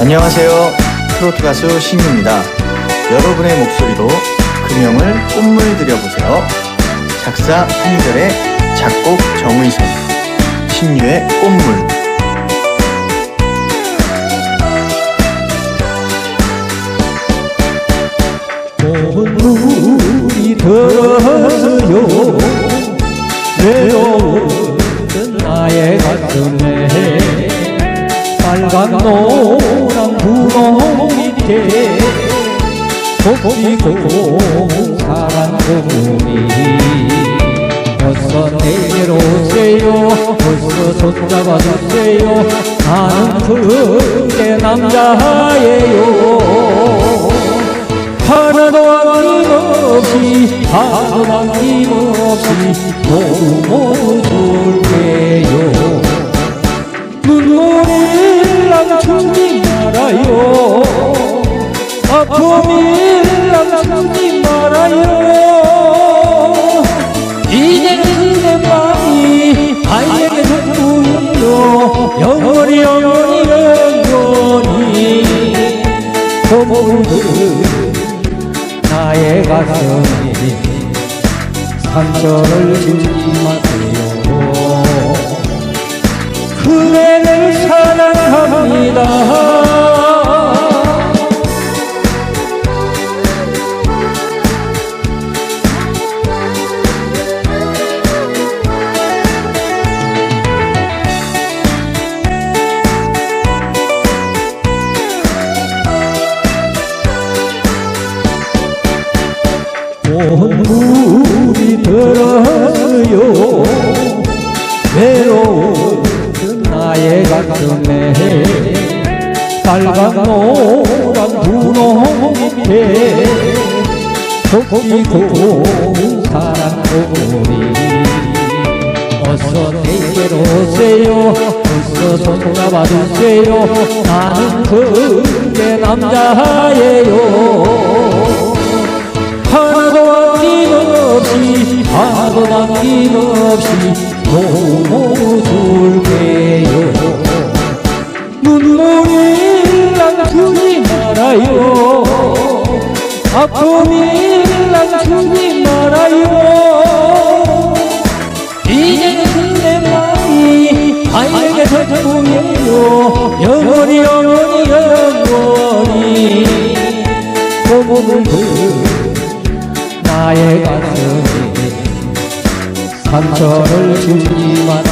안녕하세요. 트로트 가수 신유입니다. 여러분의 목소리로 금영을 꽃물 들여보세요. 작사 한이별의 작곡 정의선 신유의 꽃물 온 물이 들어서요 외로 분홍 밑에 곱디고 사랑 고문이 어서 내게로 오세요. 어서 손잡아 주세요. 나는 그대 남자예요. 하나도 아낌없이 하나도 아낌없이 줄 아픔을 남추지 말아요 이제는 내 마음이 아이에게 전부요 영원히 영원히 영원히 고모들 나의 가슴에 상처를 주지 마세요 그대를 사랑합니다 그 나의 가슴에 빨간 노란 분홍 밑에 곱디고 사랑 고리 어서 내게로 오세요 어서 손잡아 주세요. 나는 그대 남자예요. 하나도 아낌없이 하나도 아낌없이 모두 줄게요. 눈물이 남주지 말아요. 아픔이 남주지 말아요. 이제는 내 마음이 아이에게 전부예요. 영원히 영원히 영원히. 고문을 나의 가슴 에 상처를 주지 마